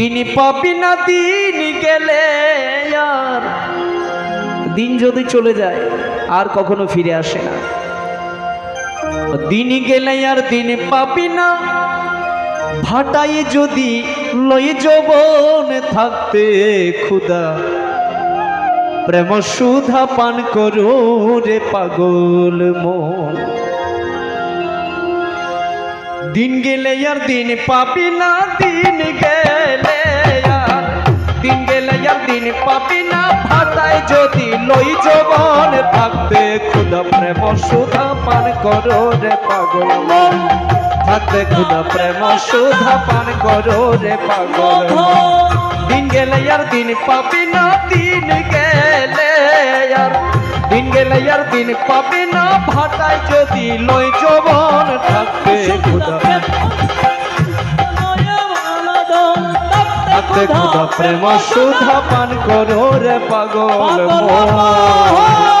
দিন পাবি না দিন গেলে আর। দিন যদি চলে যায়, আর কখনো ফিরে আসে না। দিন গেলে আর দিন পাবি না। ভাটাই যদি লই যবন থাকতে খুদা প্রেম সুধা পান করো রে পাগল মন। দিন গেলে আর দিন পাবি না, দিন গেলে আর। দিন গেলে আর দিন পাবি না ভাটায় যদি লই জবন থাকতে খুদা প্রেম, সুধা পান করো রে পাগল। থাকতে খুদা প্রেম, সুধা পান করো রে পাগল। দিন গেলে আর দিন পাবি না, দিন গেলে দিন গেলে আর দিন পাবে না ভাটায় যদি লই জবন থাকবে থাকতে খুদা প্রেম সুধা পান করো রে পাগল মন।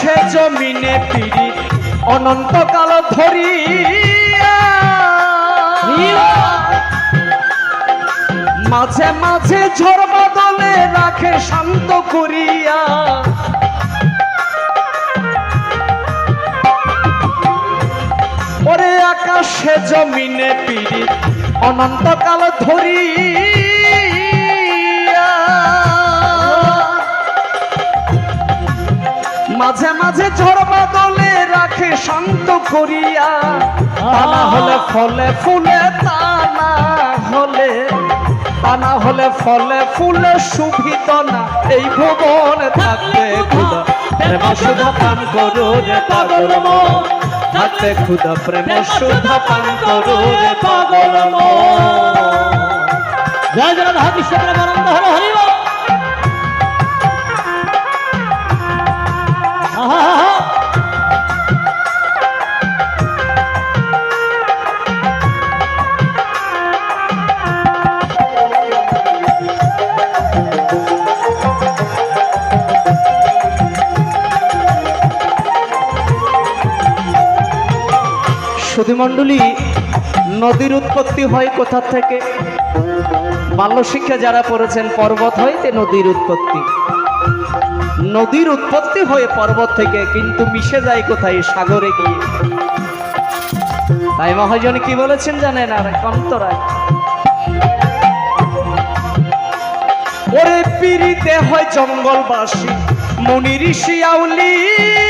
আকাশে জমিনে পিড়ি অনন্তকাল ধরিয়া। মাঝে মাঝে ঝড় বাদলে রাখে শান্ত করিয়া। ওরে আকাশে জমিনে পিড়ি অনন্তকাল ধরিয়া। মাঝে মাঝে ঝড় বাদলে রাখে শান্ত করিয়া। তা হলে ফলে ফুলে, তা না হলে তা হলে ফলে ফুলে শুভিত না। এই ভুবন খুদা প্রেম পান করো রে পাগল থাকতে খুদা প্রেম সুধা পান করো রে পাগল জয় সুধীমণ্ডলী, নদীর উৎপত্তি হয় কোথা থেকে? বাল্য শিক্ষা যারা পড়েছেন, পর্বত হইতে নদীর উৎপত্তি। নদীর উৎপত্তি হয়ে পর্বত থেকে, কিন্তু মিশে যায় কোথায়? সাগরে গিয়ে। তাই মহাজন কি বলেছেন জানেন? আর কন্তরা ওরে পিড়িতে হয় জঙ্গলবাসী, মনি ঋষি আউলিয়া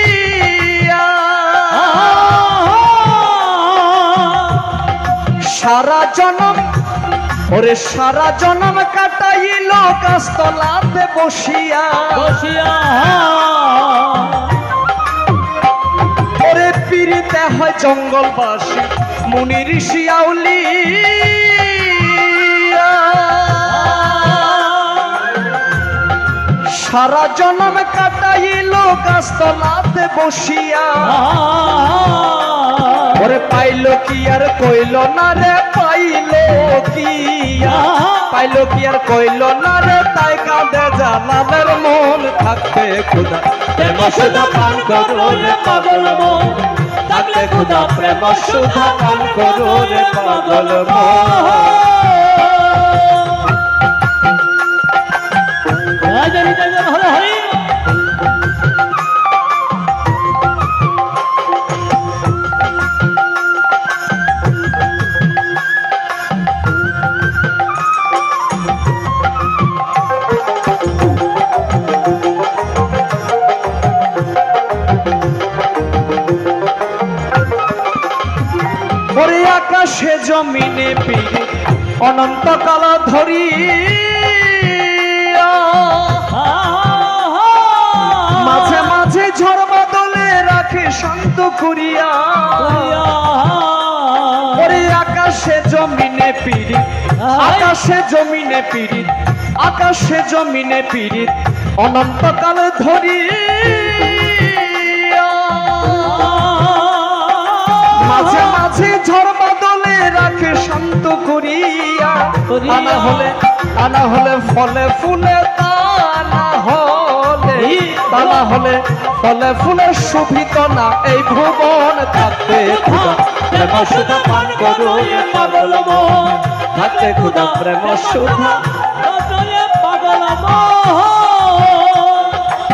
সারা জনম ওরে সারা জনম কাটাইল গাছতলাতে বসিয়া। বসিয়া। ওরে পিড়িতে হয় জঙ্গলবাসী মুনি ঋষি আউলিয়া সারা জনম কাটাইল গাছতলাতে বসিয়া। ওরে পাইল কি আর কইল না রে, পাইল কি পাইল কি আর কইল না রে, তাই কাঁদে জানালের মন থাকতে খুদা প্রেম সুধা পান করো রে পাগল মন। থাকতে খুদা প্রেম সুধা পান করো রে পাগল মন। জমিনে পিড়ে অনন্তকাল ধরি মাঝে মাঝে ঝড় বদলে রাখে শান্ত করিয়া। আকাশে জমিনে পিড়ি আকাশে জমিনে পিড়ি আকাশে জমিনে পীড়িত অনন্তকাল ধরি মাঝে মাঝে ঝড় বাদলে শান্ত করিয়া। আনা হলে আনা হলে ফলে ফুলে তানা হলে তানা হলে ফলে ফুলে শোভিত না এই ভুবন থাকতে প্রেম সুধা পান করো পাগল থাকতে খুদা প্রেম সুধা।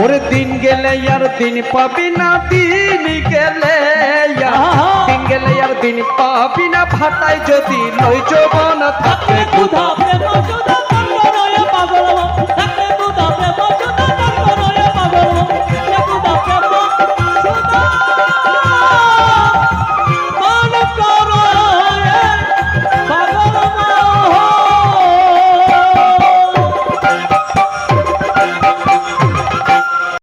ওরে দিন গেলে আর দিন পাবি না দিন গেলে গেলে আর দিন পাবি না ভাটায় যদি লই যৌবন থাকে ক্ষুধা